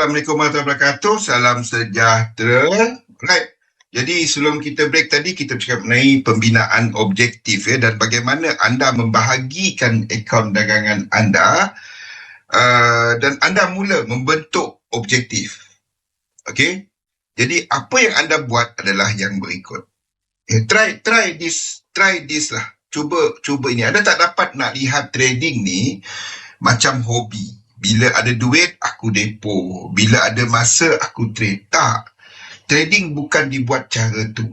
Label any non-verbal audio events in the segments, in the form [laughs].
Assalamualaikum warahmatullahi wabarakatuh. Salam sejahtera. Right. Jadi sebelum kita break tadi kita bercakap mengenai pembinaan objektif ya dan bagaimana anda membahagikan akaun dagangan anda uh, dan anda mula membentuk objektif. Okey. Jadi apa yang anda buat adalah yang berikut. Eh, try try this try this lah. Cuba cuba ini. Anda tak dapat nak lihat trading ni macam hobi. Bila ada duit, aku depo. Bila ada masa, aku trade. Tak trading bukan dibuat cara tu.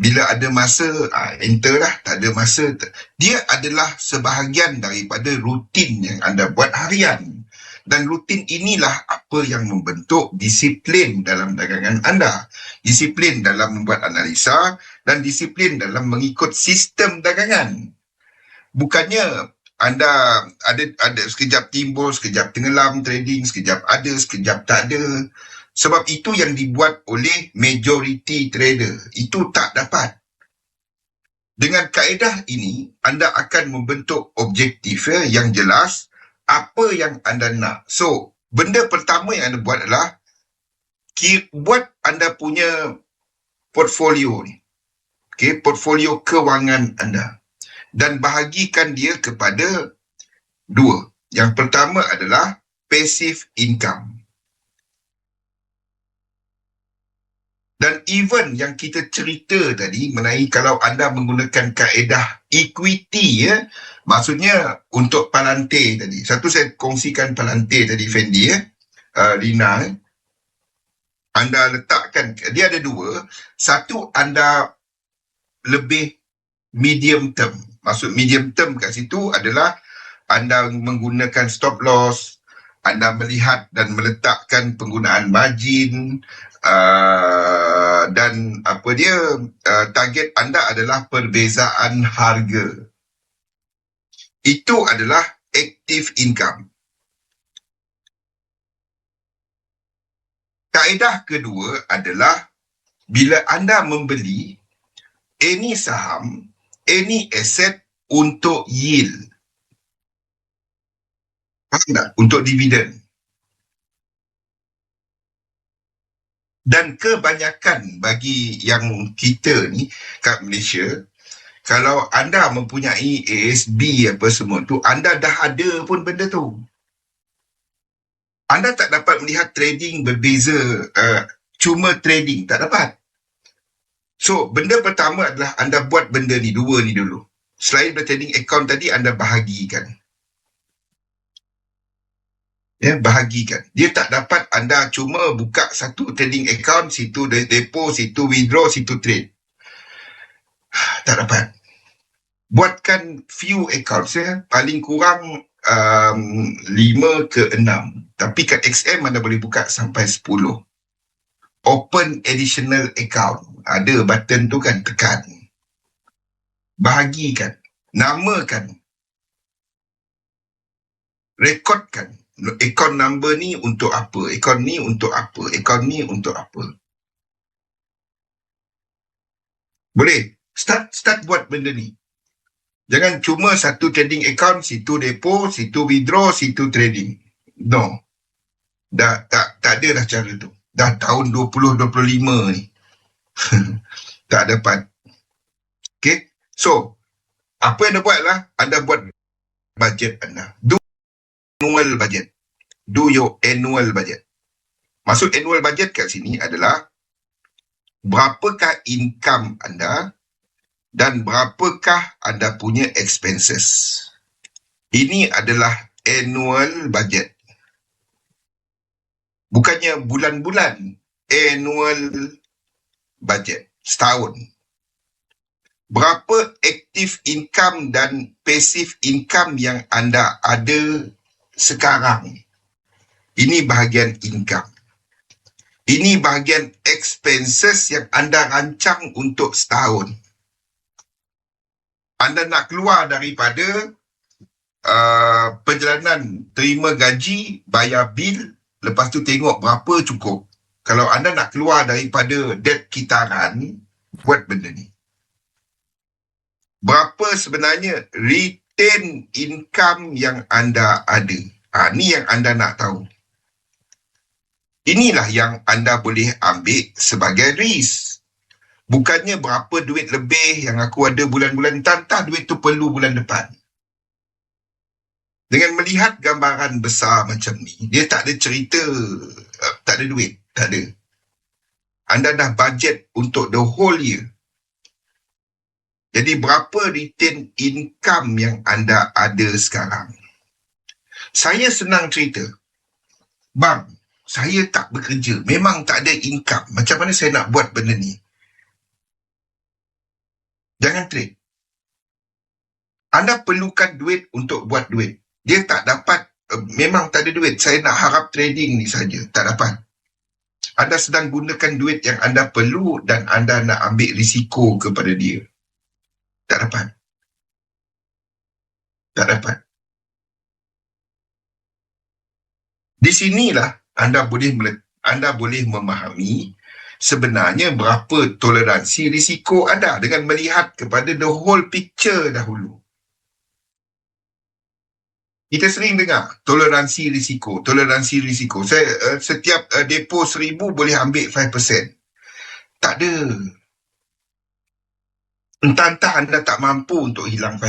Bila ada masa, uh, enter lah. Tak ada masa. Dia adalah sebahagian daripada rutin yang anda buat harian. Dan rutin inilah apa yang membentuk disiplin dalam dagangan anda. Disiplin dalam membuat analisa dan disiplin dalam mengikut sistem dagangan. Bukannya anda ada ada sekejap timbul, sekejap tenggelam trading, sekejap ada, sekejap tak ada. Sebab itu yang dibuat oleh majority trader. Itu tak dapat. Dengan kaedah ini, anda akan membentuk objektif ya, yang jelas apa yang anda nak. So, benda pertama yang anda buat adalah buat anda punya portfolio ni. Okay, portfolio kewangan anda. Dan bahagikan dia kepada dua. Yang pertama adalah passive income. Dan even yang kita cerita tadi mengenai kalau anda menggunakan kaedah equity ya, maksudnya untuk palantir tadi. Satu saya kongsikan palantir tadi Fendi ya, uh, Rina. Eh. Anda letakkan, dia ada dua. Satu anda lebih medium term. Maksud medium term kat situ adalah anda menggunakan stop loss, anda melihat dan meletakkan penggunaan margin, uh, dan apa dia uh, target anda adalah perbezaan harga. Itu adalah active income. Kaedah kedua adalah bila anda membeli any saham, any asset untuk yield. Faham tak? Untuk dividen. dan kebanyakan bagi yang kita ni kat Malaysia kalau anda mempunyai ASB apa semua tu anda dah ada pun benda tu anda tak dapat melihat trading berbeza uh, cuma trading tak dapat so benda pertama adalah anda buat benda ni dua ni dulu. Selain trading account tadi anda bahagikan. Ya bahagikan. Dia tak dapat anda cuma buka satu trading account situ depo situ withdraw situ trade. [sighs] Tak dapat. Buatkan few accounts ya. Paling kurang um, 5 ke 6 tapi kat XM anda boleh buka sampai 10 open additional account ada button tu kan tekan bahagikan namakan rekodkan account number ni untuk apa, account ni untuk apa, account ni untuk apa. Boleh? Start start buat benda ni. Jangan cuma satu trading account, situ depo, situ withdraw, situ trading. No. Dah tak tak ada dah cara tu. Dah tahun 2025 ni. [laughs] tak dapat. Okay. So, apa yang anda buat lah, anda buat budget anda. Do annual budget. Do your annual budget. Maksud annual budget kat sini adalah berapakah income anda dan berapakah anda punya expenses. Ini adalah annual budget. Bukannya bulan-bulan, annual budget, setahun. Berapa active income dan passive income yang anda ada sekarang. Ini bahagian income. Ini bahagian expenses yang anda rancang untuk setahun. Anda nak keluar daripada uh, perjalanan terima gaji, bayar bil, lepas tu tengok berapa cukup. Kalau anda nak keluar daripada debt kitaran, buat benda ni. Berapa sebenarnya retain income yang anda ada. Ha, ni yang anda nak tahu. Inilah yang anda boleh ambil sebagai risk. Bukannya berapa duit lebih yang aku ada bulan-bulan entah duit tu perlu bulan depan. Dengan melihat gambaran besar macam ni, dia tak ada cerita, uh, tak ada duit, tak ada. Anda dah budget untuk the whole year. Jadi berapa return income yang anda ada sekarang? Saya senang cerita. Bang, saya tak bekerja, memang tak ada income. Macam mana saya nak buat benda ni? Jangan trade. Anda perlukan duit untuk buat duit. Dia tak dapat, uh, memang tak ada duit. Saya nak harap trading ni saja, tak dapat. Anda sedang gunakan duit yang anda perlu dan anda nak ambil risiko kepada dia. Tak dapat. Tak dapat. Di sinilah anda boleh anda boleh memahami sebenarnya berapa toleransi risiko anda dengan melihat kepada the whole picture dahulu. Kita sering dengar toleransi risiko, toleransi risiko. Saya uh, setiap uh, depo seribu boleh ambil 5%. Tak ada. Entah-entah anda tak mampu untuk hilang 5%.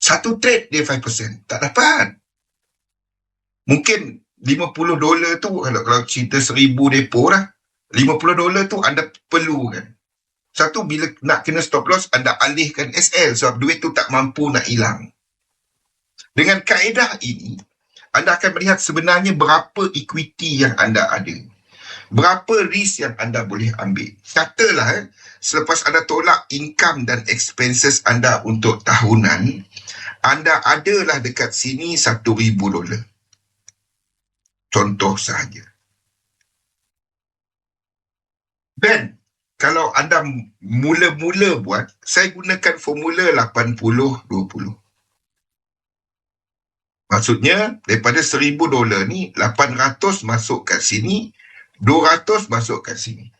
Satu trade dia 5%. Tak dapat. Mungkin 50 dolar tu kalau kalau cerita 1000 depo lah 50 dolar tu anda perlu kan satu bila nak kena stop loss anda alihkan SL sebab duit tu tak mampu nak hilang dengan kaedah ini anda akan melihat sebenarnya berapa equity yang anda ada berapa risk yang anda boleh ambil katalah eh, selepas anda tolak income dan expenses anda untuk tahunan anda adalah dekat sini 1000 dolar contoh sahaja. Ben, kalau anda mula-mula buat, saya gunakan formula 80-20. Maksudnya, daripada 1000 dolar ni, 800 masuk kat sini, 200 masuk kat sini.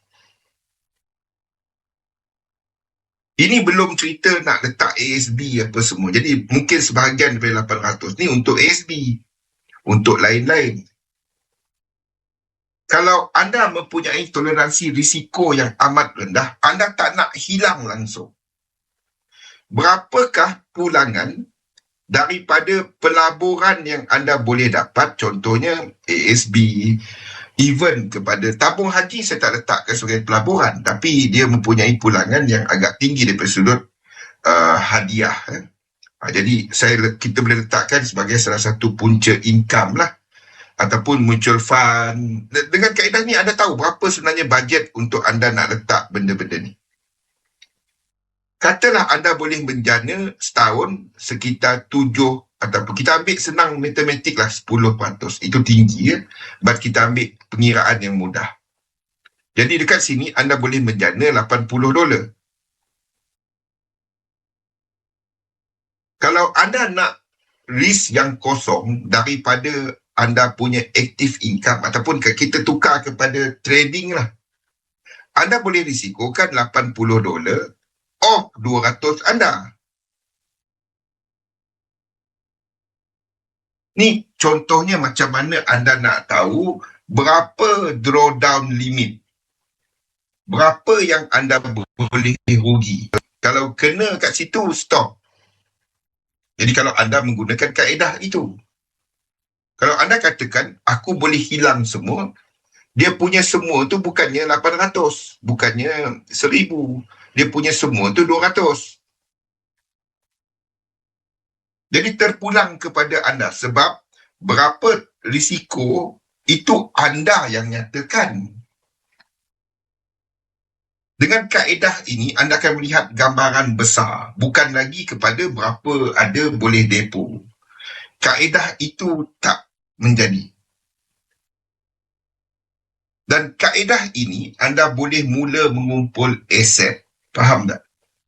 Ini belum cerita nak letak ASB apa semua. Jadi mungkin sebahagian daripada 800 ni untuk ASB. Untuk lain-lain kalau anda mempunyai toleransi risiko yang amat rendah, anda tak nak hilang langsung. Berapakah pulangan daripada pelaburan yang anda boleh dapat, contohnya ASB, even kepada tabung haji saya tak letakkan sebagai pelaburan, tapi dia mempunyai pulangan yang agak tinggi daripada sudut uh, hadiah. Ha, jadi saya kita boleh letakkan sebagai salah satu punca income lah ataupun mutual fund. Dengan kaedah ni anda tahu berapa sebenarnya bajet untuk anda nak letak benda-benda ni. Katalah anda boleh menjana setahun sekitar tujuh ataupun kita ambil senang matematik lah 10%. Itu tinggi ya. But kita ambil pengiraan yang mudah. Jadi dekat sini anda boleh menjana 80 dolar. Kalau anda nak risk yang kosong daripada anda punya active income ataupun kita tukar kepada trading lah. Anda boleh risikokan 80 dolar off 200 anda. Ni contohnya macam mana anda nak tahu berapa drawdown limit. Berapa yang anda boleh rugi. Kalau kena kat situ, stop. Jadi kalau anda menggunakan kaedah itu, kalau anda katakan aku boleh hilang semua, dia punya semua tu bukannya 800, bukannya 1000. Dia punya semua tu 200. Jadi terpulang kepada anda sebab berapa risiko itu anda yang nyatakan. Dengan kaedah ini, anda akan melihat gambaran besar. Bukan lagi kepada berapa ada boleh depo kaedah itu tak menjadi. Dan kaedah ini anda boleh mula mengumpul aset. Faham tak?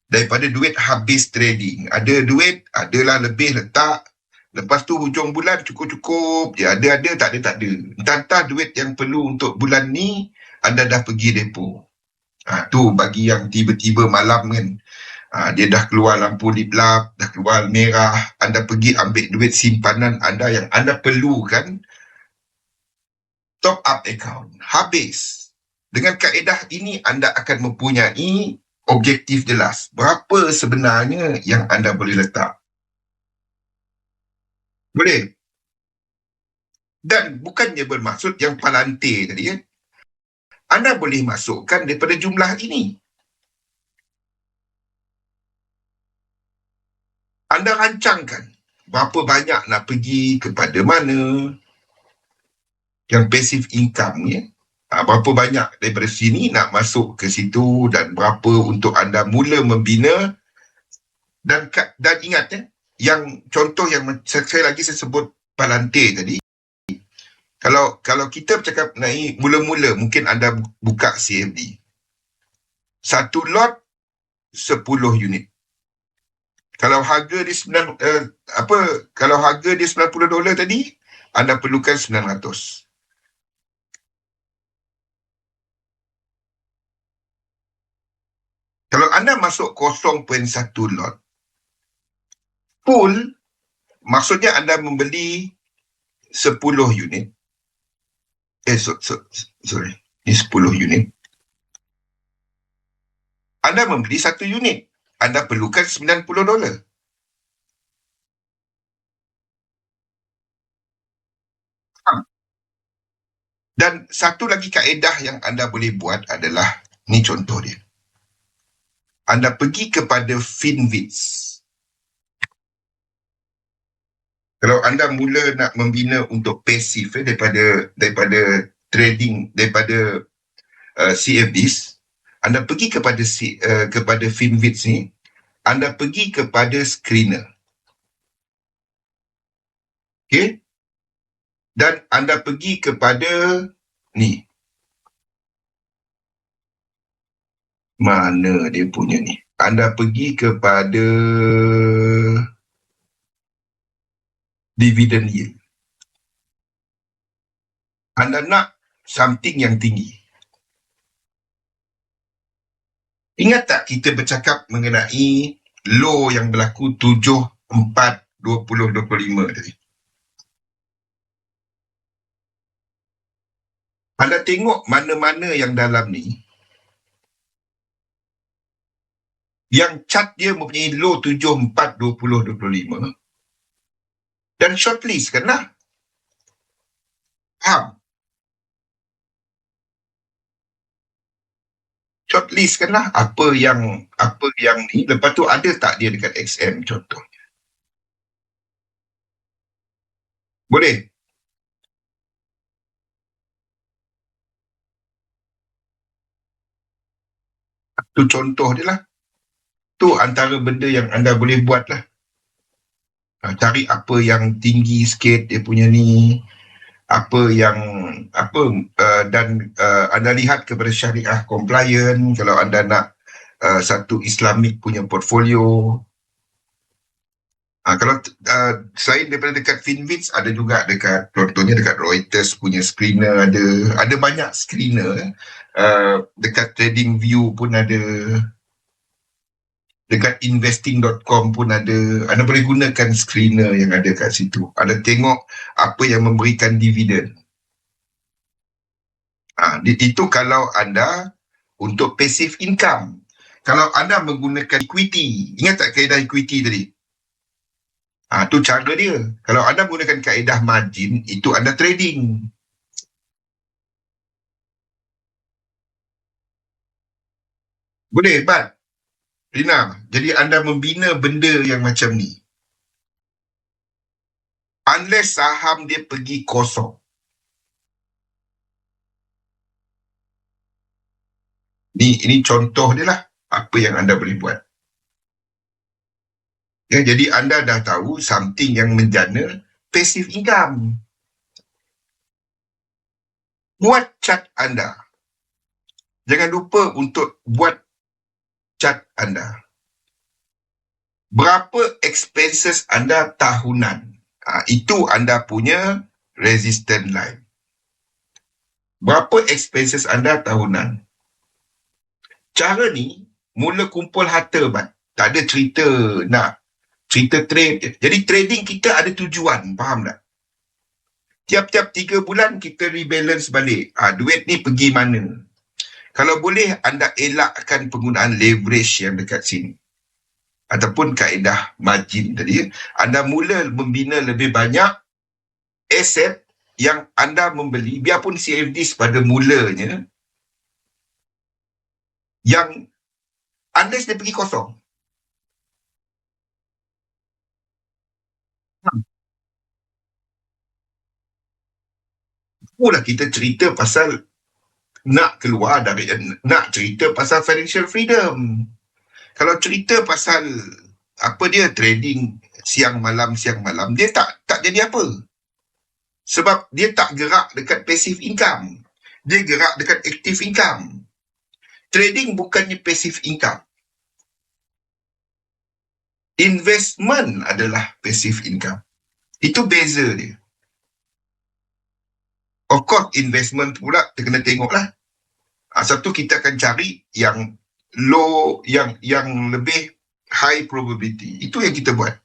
Daripada duit habis trading. Ada duit, adalah lebih letak. Lepas tu hujung bulan cukup-cukup. Dia ada-ada, tak ada, tak ada. Entah-entah duit yang perlu untuk bulan ni, anda dah pergi depo. Ha, tu bagi yang tiba-tiba malam kan ha, dia dah keluar lampu di lap, dah keluar merah, anda pergi ambil duit simpanan anda yang anda perlukan, top up account. Habis. Dengan kaedah ini anda akan mempunyai objektif jelas. Berapa sebenarnya yang anda boleh letak. Boleh? Dan bukannya bermaksud yang palantir tadi ya. Anda boleh masukkan daripada jumlah ini. Anda rancangkan berapa banyak nak pergi kepada mana yang passive income ya. Ha, berapa banyak daripada sini nak masuk ke situ dan berapa untuk anda mula membina. Dan dan ingat ya yang contoh yang sekali lagi saya sebut palantir tadi. Kalau kalau kita bercakap naik mula-mula mungkin anda buka CFD satu lot 10 unit. Kalau harga di 9 uh, apa kalau harga di 90 dolar tadi anda perlukan 900 Kalau anda masuk 0.1 lot, full, maksudnya anda membeli 10 unit. Eh, so, so, sorry. Ini 10 unit. Anda membeli satu unit. Anda perlukan 90 dolar. Dan satu lagi kaedah yang anda boleh buat adalah, ni contoh dia anda pergi kepada Finvits. Kalau anda mula nak membina untuk pasif eh, daripada daripada trading daripada uh, CFDs, anda pergi kepada uh, kepada Finvits ni, anda pergi kepada screener. Okay? Dan anda pergi kepada ni, mana dia punya ni? Anda pergi kepada dividend yield. Anda nak something yang tinggi. Ingat tak kita bercakap mengenai low yang berlaku 7 4 20 25 tadi? Anda tengok mana-mana yang dalam ni yang chart dia mempunyai low 7, 4, 20, 25 dan shortlist kan? Lah faham? Shortlist kan? Lah apa yang apa yang ni? Lepas tu ada tak dia dekat XM contohnya? Boleh? Tu contoh dia lah tu antara benda yang anda boleh buat lah. Ha, cari apa yang tinggi sikit dia punya ni, apa yang apa uh, dan uh, anda lihat kepada syariah compliant kalau anda nak uh, satu Islamik punya portfolio. Ha, kalau uh, selain daripada dekat Finvits ada juga dekat contohnya dekat Reuters punya screener ada ada banyak screener uh, dekat Trading View pun ada dekat investing.com pun ada. Anda boleh gunakan screener yang ada kat situ. Anda tengok apa yang memberikan dividen ha, itu kalau anda untuk passive income. Kalau anda menggunakan equity. Ingat tak kaedah equity tadi? Ha, tu cara dia. Kalau anda menggunakan kaedah margin itu anda trading. Boleh but Rina, jadi anda membina benda yang macam ni. Unless saham dia pergi kosong. Ni ini contoh dia lah apa yang anda boleh buat. Ya, jadi anda dah tahu something yang menjana passive income. Buat chart anda. Jangan lupa untuk buat cat anda. Berapa expenses anda tahunan? Ha, itu anda punya resistant line. Berapa expenses anda tahunan? Cara ni mula kumpul harta bat. Tak ada cerita nak cerita trade. Jadi trading kita ada tujuan, faham tak? tiap-tiap tiga bulan kita rebalance balik. Ah, duit ni pergi mana? Kalau boleh anda elakkan penggunaan leverage yang dekat sini. Ataupun kaedah margin tadi. Anda mula membina lebih banyak aset yang anda membeli biarpun CFD pada mulanya yang unless dia pergi kosong. Mula kita cerita pasal nak keluar dari nak cerita pasal financial freedom. Kalau cerita pasal apa dia trading siang malam siang malam dia tak tak jadi apa. Sebab dia tak gerak dekat passive income. Dia gerak dekat active income. Trading bukannya passive income. Investment adalah passive income. Itu beza dia. Of course, investment pula kita kena tengok Ha, satu kita akan cari yang low, yang yang lebih high probability. Itu yang kita buat.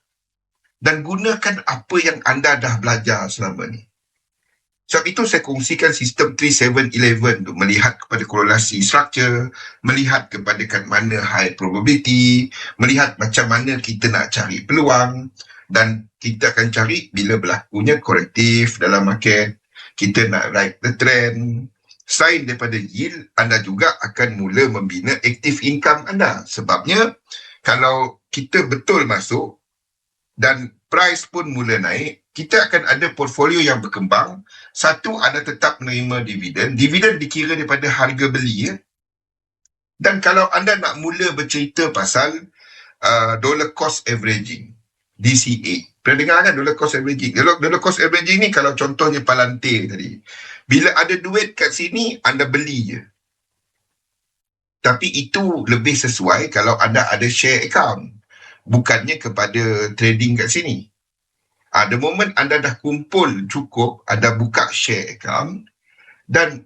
Dan gunakan apa yang anda dah belajar selama ni. Sebab itu saya kongsikan sistem 3711 tu melihat kepada korelasi structure, melihat kepada kat mana high probability, melihat macam mana kita nak cari peluang dan kita akan cari bila berlakunya korektif dalam market, kita nak ride the trend. Selain daripada yield, anda juga akan mula membina active income anda. Sebabnya kalau kita betul masuk dan price pun mula naik, kita akan ada portfolio yang berkembang. Satu, anda tetap menerima dividen. Dividen dikira daripada harga beli. Ya? Dan kalau anda nak mula bercerita pasal uh, dollar cost averaging, DCA. Pernah dengar kan dollar cost averaging? Dollar, dollar cost averaging ni kalau contohnya Palantir tadi. Bila ada duit kat sini, anda beli je. Tapi itu lebih sesuai kalau anda ada share account. Bukannya kepada trading kat sini. Uh, the moment anda dah kumpul cukup, anda buka share account dan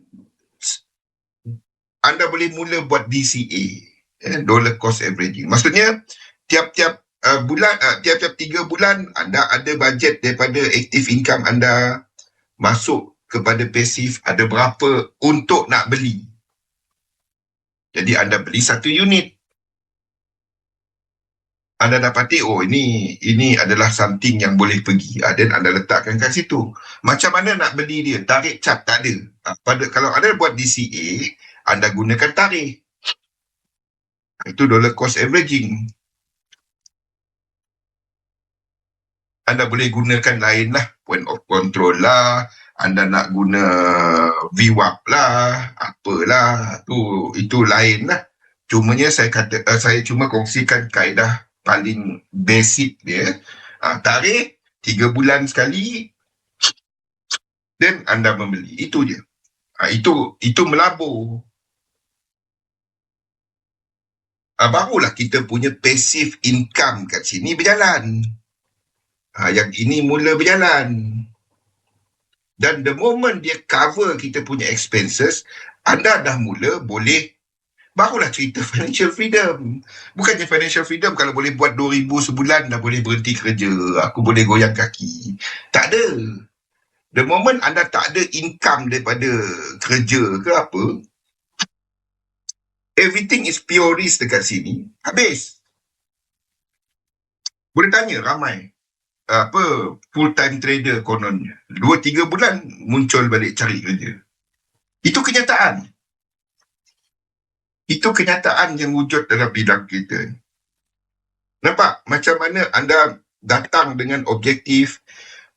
anda boleh mula buat DCA, eh, dollar cost averaging. Maksudnya, tiap-tiap uh, bulan, uh, tiap-tiap tiga bulan, anda ada budget daripada active income anda masuk kepada pasif, ada berapa untuk nak beli. Jadi, anda beli satu unit, anda dapati oh ini ini adalah something yang boleh pergi. Uh, dan anda letakkan kat situ. Macam mana nak beli dia? Tarik cap tak ada. Uh, pada kalau anda buat DCA anda gunakan tarik itu dollar cost averaging anda boleh gunakan lain lah. Point of control lah. Anda nak guna VWAP lah. Apalah tu itu lain lah. Cumanya saya kata uh, saya cuma kongsikan kaedah paling basic dia. Uh, tarik tiga bulan sekali. Dan anda membeli. Itu je. Uh, itu itu melabur. Uh, barulah kita punya passive income kat sini berjalan uh, yang ini mula berjalan dan the moment dia cover kita punya expenses anda dah mula boleh barulah cerita [laughs] financial freedom. Bukannya financial freedom kalau boleh buat 2000 sebulan dah boleh berhenti kerja, aku boleh goyang kaki. Tak ada. The moment anda tak ada income daripada kerja ke apa, everything is pure risk dekat sini, habis. Boleh tanya ramai apa full time trader kononnya. Dua tiga bulan muncul balik cari kerja. Itu kenyataan. Itu kenyataan yang wujud dalam bidang kita. Nampak macam mana anda datang dengan objektif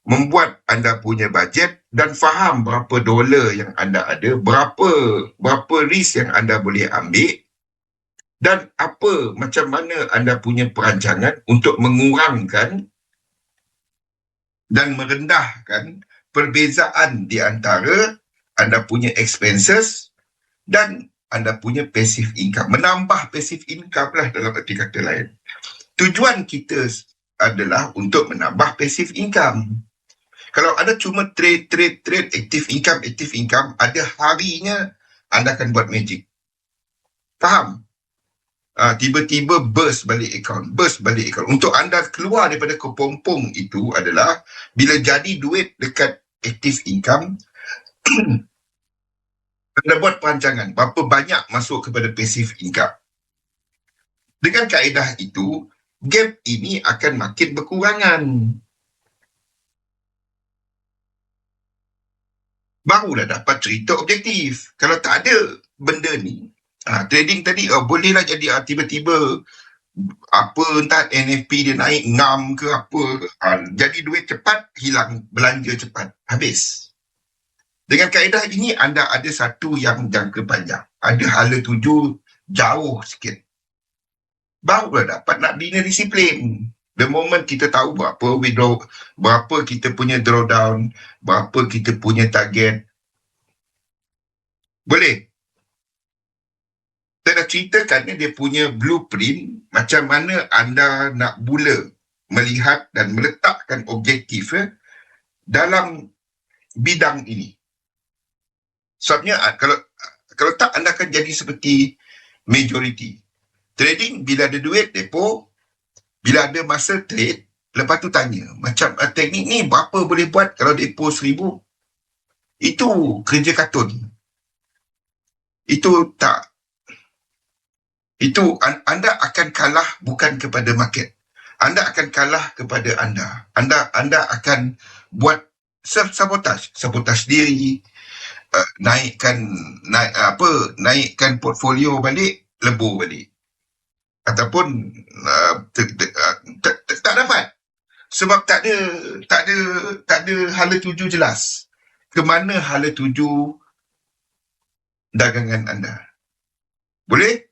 membuat anda punya bajet dan faham berapa dolar yang anda ada, berapa berapa risk yang anda boleh ambil dan apa macam mana anda punya perancangan untuk mengurangkan dan merendahkan perbezaan di antara anda punya expenses dan anda punya passive income. Menambah passive income lah dalam arti kata lain. Tujuan kita adalah untuk menambah passive income. Kalau anda cuma trade, trade, trade, active income, active income, ada harinya anda akan buat magic. Faham? Uh, tiba-tiba burst balik account, burst balik account. Untuk anda keluar daripada kepompong itu adalah bila jadi duit dekat active income [clears throat] anda buat perancangan berapa banyak masuk kepada passive income. Dengan kaedah itu gap ini akan makin berkurangan. Barulah dapat cerita objektif. Kalau tak ada benda ni ha, trading tadi oh, bolehlah jadi ha, tiba-tiba apa entah NFP dia naik ngam ke apa. Ha, jadi duit cepat hilang belanja cepat habis. Dengan kaedah ini anda ada satu yang jangka panjang. Ada hala tuju jauh sikit. Barulah dapat nak bina disiplin. The moment kita tahu berapa withdraw berapa kita punya drawdown berapa kita punya target. Boleh saya dah ceritakan dia punya blueprint macam mana anda nak mula melihat dan meletakkan objektif eh, dalam bidang ini. Sebabnya ah, kalau kalau tak anda akan jadi seperti majority. Trading bila ada duit depo, bila ada masa trade, lepas tu tanya macam uh, teknik ni berapa boleh buat kalau depo seribu? Itu kerja katun. Itu tak itu anda akan kalah bukan kepada market. Anda akan kalah kepada anda. Anda anda akan buat self sabotage, sabotage diri, uh, naikkan naik apa, naikkan portfolio balik, lebur balik. Ataupun uh, tak dapat. Sebab tak ada tak ada tak ada hala tuju jelas. Ke mana hala tuju dagangan anda? Boleh?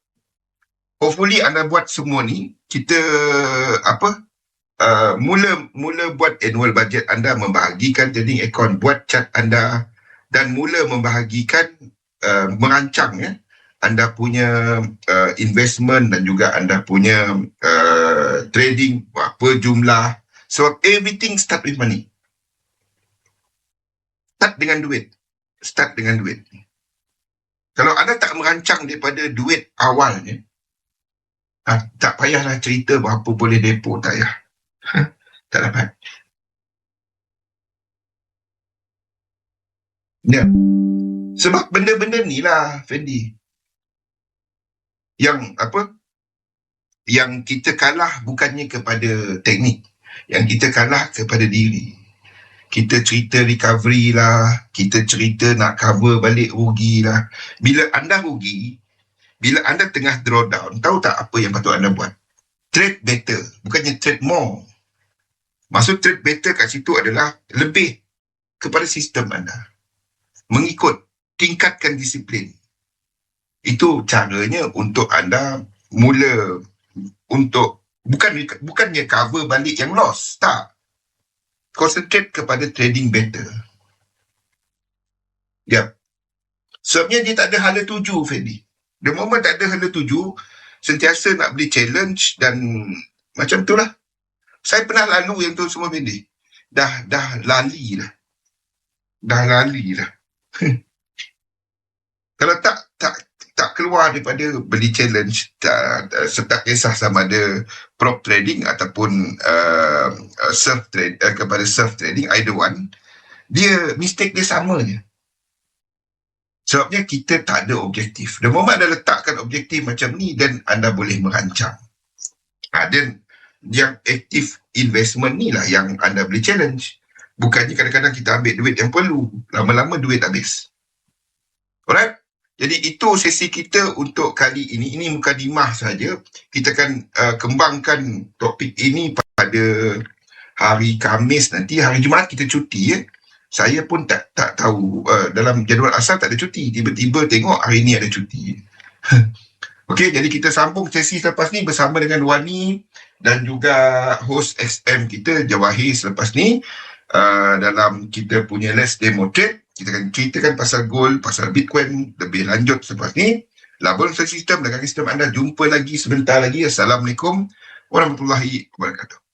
Hopefully anda buat semua ni kita apa uh, mula mula buat annual budget anda membahagikan trading account buat chart anda dan mula membahagikan uh, merancang ya anda punya uh, investment dan juga anda punya uh, trading berapa jumlah. So everything start with money. Start dengan duit. Start dengan duit. Kalau anda tak merancang daripada duit awalnya Ah, tak payahlah cerita berapa boleh depo, tak payah. tak dapat. Ya. Sebab benda-benda ni lah, Fendi. Yang apa? Yang kita kalah bukannya kepada teknik. Yang kita kalah kepada diri. Kita cerita recovery lah. Kita cerita nak cover balik rugi lah. Bila anda rugi, bila anda tengah drawdown, tahu tak apa yang patut anda buat? Trade better, bukannya trade more. Maksud trade better kat situ adalah lebih kepada sistem anda. Mengikut, tingkatkan disiplin. Itu caranya untuk anda mula untuk bukan bukannya cover balik yang loss, tak. Concentrate kepada trading better. Ya. Sebabnya dia tak ada hala tuju, Fendi. The moment tak ada hala tuju, sentiasa nak beli challenge dan macam tu lah. Saya pernah lalu yang tu semua pendek. Dah, dah lali lah. Dah lali lah. [laughs] Kalau tak, tak tak keluar daripada beli challenge tak, serta kisah sama ada prop trading ataupun uh, surf trade uh, kepada surf trading either one dia mistake dia sama je Sebabnya kita tak ada objektif. The moment anda letakkan objektif macam ni, dan anda boleh merancang. Ha, dan yang aktif investment ni lah yang anda boleh challenge. Bukannya kadang-kadang kita ambil duit yang perlu. Lama-lama duit habis. Alright? Jadi itu sesi kita untuk kali ini. Ini muka dimah saja. Kita akan uh, kembangkan topik ini pada hari Kamis nanti. Hari Jumaat kita cuti ya saya pun tak tak tahu. Uh, dalam jadual asal tak ada cuti. Tiba-tiba tengok hari ni ada cuti. [laughs] Okey jadi kita sambung sesi selepas ni bersama dengan Wani dan juga host SM kita Jawahir selepas ni. Uh, dalam kita punya less demo trade kita akan ceritakan pasal gold pasal bitcoin lebih lanjut selepas ni. Labur sistem dengan sistem anda. Jumpa lagi sebentar lagi. Assalamualaikum warahmatullahi wabarakatuh